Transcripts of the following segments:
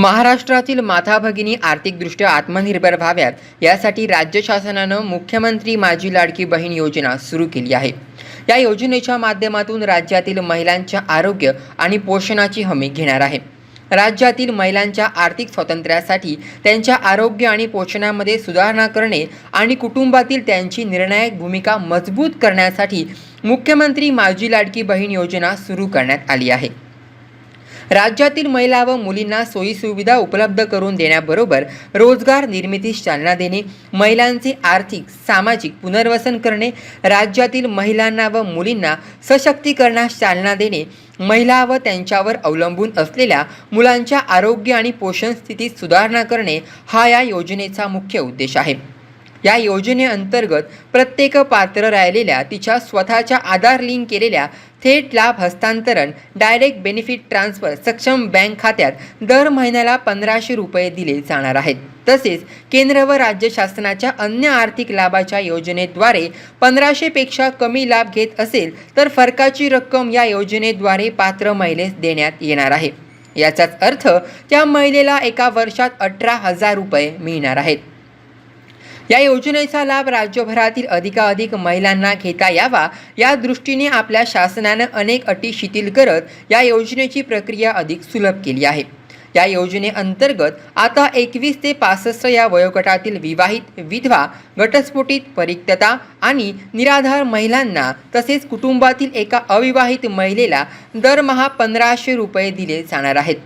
महाराष्ट्रातील माता भगिनी आर्थिकदृष्ट्या आत्मनिर्भर व्हाव्यात यासाठी राज्य शासनानं मुख्यमंत्री माझी लाडकी बहीण योजना सुरू केली आहे. या योजनेच्या माध्यमातून राज्यातील महिलांच्या आरोग्य आणि पोषणाची हमी घेणार आहे. राज्यातील महिलांच्या आर्थिक स्वातंत्र्यासाठी त्यांच्या आरोग्य आणि पोषणामध्ये सुधारणा करणे आणि कुटुंबातील त्यांची निर्णायक भूमिका मजबूत करण्यासाठी मुख्यमंत्री माझी लाडकी बहीण योजना सुरू करण्यात आली आहे. राज्यातील महिला व मुलींना सोयीसुविधा उपलब्ध करून देण्याबरोबर रोजगार निर्मितीस चालना देणे महिलांचे आर्थिक सामाजिक पुनर्वसन करणे राज्यातील महिलांना व मुलींना सशक्तीकरणास चालना देणे महिला व त्यांच्यावर अवलंबून असलेल्या मुलांच्या आरोग्य आणि पोषण स्थितीत सुधारणा करणे हा या योजनेचा मुख्य उद्देश आहे. या योजनेअंतर्गत प्रत्येक पात्र राहिलेल्या तिच्या स्वतःच्या आधार लिंक केलेल्या थेट लाभ हस्तांतरण डायरेक्ट बेनिफिट ट्रान्सफर सक्षम बँक खात्यात दर महिन्याला पंधराशे रुपये दिले जाणार आहेत. तसेच केंद्र व राज्य शासनाच्या अन्य आर्थिक लाभाच्या योजनेद्वारे पंधराशेपेक्षा कमी लाभ घेत असेल तर फरकाची रक्कम या योजनेद्वारे पात्र महिलेस देण्यात येणार आहे. याचाच अर्थ त्या महिलेला एका वर्षात अठरा हजार रुपये मिळणार आहेत. या योजनेचा लाभ राज्यभरातील अधिकाधिक महिलांना घेता यावा. या दृष्टीने आपल्या शासनानं अनेक अटी शिथिल करत या योजनेची प्रक्रिया अधिक सुलभ केली आहे. या योजनेअंतर्गत आता एकवीस ते पासष्ट या वयोगटातील विवाहित विधवा घटस्फोटित परिक्तता आणि निराधार महिलांना तसेच कुटुंबातील एका अविवाहित महिलेला दरमहा पंधराशे रुपये दिले जाणार आहेत.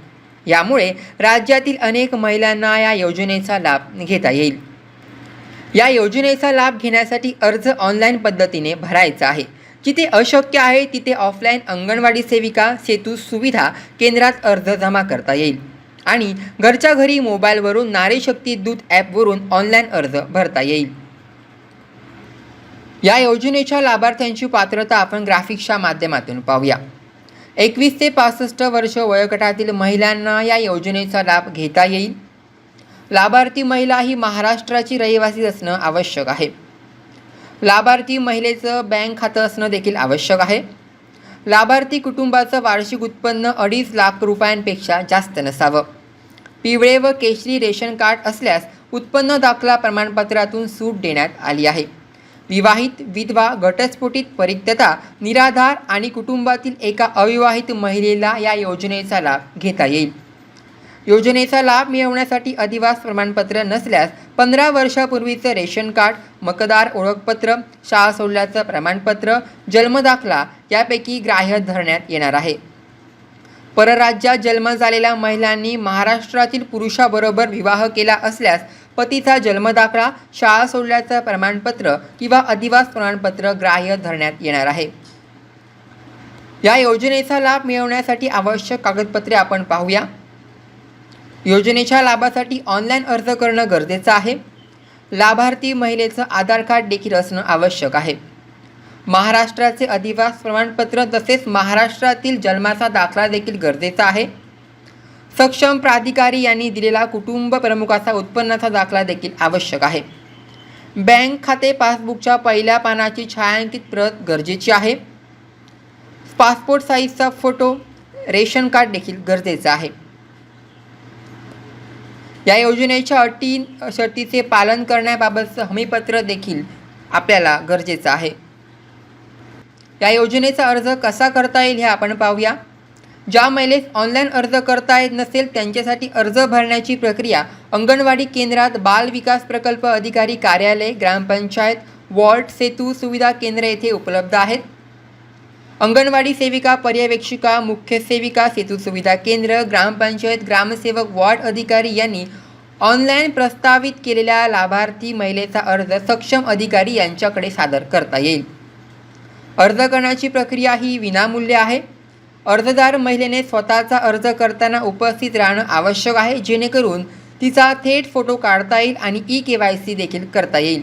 यामुळे राज्यातील अनेक महिलांना या योजनेचा लाभ घेता येईल. या योजनेचा लाभ घेण्यासाठी अर्ज ऑनलाईन पद्धतीने भरायचा आहे. जिथे अशक्य आहे तिथे ऑफलाईन अंगणवाडी सेविका सेतू सुविधा केंद्रात अर्ज जमा करता येईल. आणि घरच्या घरी मोबाईलवरून नारीशक्ती दूत ॲपवरून ऑनलाईन अर्ज भरता येईल. या योजनेच्या लाभार्थ्यांची पात्रता आपण ग्राफिक्सच्या माध्यमातून पाहूया. एकवीस ते पासष्ट वर्ष वयोगटातील महिलांना या योजनेचा लाभ घेता येईल. लाभार्थी महिला ही महाराष्ट्राची रहिवासी असणं आवश्यक आहे. लाभार्थी महिलेचं बँक खातं असणं देखील आवश्यक आहे. लाभार्थी कुटुंबाचं वार्षिक उत्पन्न अडीच लाख रुपयांपेक्षा जास्त नसावं. पिवळे व केशरी रेशन कार्ड असल्यास उत्पन्न दाखला प्रमाणपत्रातून सूट देण्यात आली आहे. विवाहित विधवा घटस्फोटित परिक्तता निराधार आणि कुटुंबातील एका अविवाहित महिलेला या योजनेचा लाभ घेता येईल. योजनेचा लाभ मिळवण्यासाठी अधिवास प्रमाणपत्र नसल्यास पंधरा वर्षापूर्वीचं रेशन कार्ड मकदार ओळखपत्र शाळा सोडल्याचं प्रमाणपत्र जन्मदाखला यापैकी ग्राह्य धरण्यात येणार आहे. परराज्यात जन्म झालेल्या महिलांनी महाराष्ट्रातील पुरुषाबरोबर विवाह केला असल्यास पतीचा जन्मदाखला शाळा सोडल्याचं प्रमाणपत्र किंवा अधिवास प्रमाणपत्र ग्राह्य धरण्यात येणार आहे. या योजनेचा लाभ मिळवण्यासाठी आवश्यक कागदपत्रे आपण पाहूया. योजनेच्या लाभासाठी ऑनलाईन अर्ज करणं गरजेचं आहे. लाभार्थी महिलेचं आधार कार्ड देखील असणं आवश्यक आहे. महाराष्ट्राचे अधिवास प्रमाणपत्र तसेच महाराष्ट्रातील जन्माचा दाखला देखील गरजेचा आहे. सक्षम प्राधिकारी यांनी दिलेला कुटुंब प्रमुखाचा उत्पन्नाचा दाखला देखील आवश्यक आहे. बँक खाते पासबुकच्या पहिल्या पानाची छायांकित प्रत गरजेची आहे. पासपोर्ट साईजचा फोटो रेशन कार्ड देखील गरजेचं आहे. या योजनेच्या अटी शर्तीचे पालन करण्याबाबतचं हमीपत्र देखील आपल्याला गरजेचं आहे. या योजनेचा अर्ज कसा करता येईल हे आपण पाहूया. ज्या महिलेस ऑनलाईन अर्ज करता येत नसेल त्यांच्यासाठी अर्ज भरण्याची प्रक्रिया अंगणवाडी केंद्रात बाल विकास प्रकल्प अधिकारी कार्यालय ग्रामपंचायत वॉर्ड सेतू सुविधा केंद्र येथे उपलब्ध आहेत. अंगणवाडी सेविका पर्यवेक्षिका मुख्य सेविका सेतू सुविधा केंद्र ग्रामपंचायत ग्रामसेवक वॉर्ड अधिकारी यांनी ऑनलाईन प्रस्तावित केलेल्या लाभार्थी महिलेचा अर्ज सक्षम अधिकारी यांच्याकडे सादर करता येईल. अर्ज करण्याची प्रक्रिया ही विनामूल्य आहे. अर्जदार महिलेने स्वतःचा अर्ज करताना उपस्थित राहणं आवश्यक आहे जेणेकरून तिचा थेट फोटो काढता येईल आणि ई के वाय सी देखील करता येईल.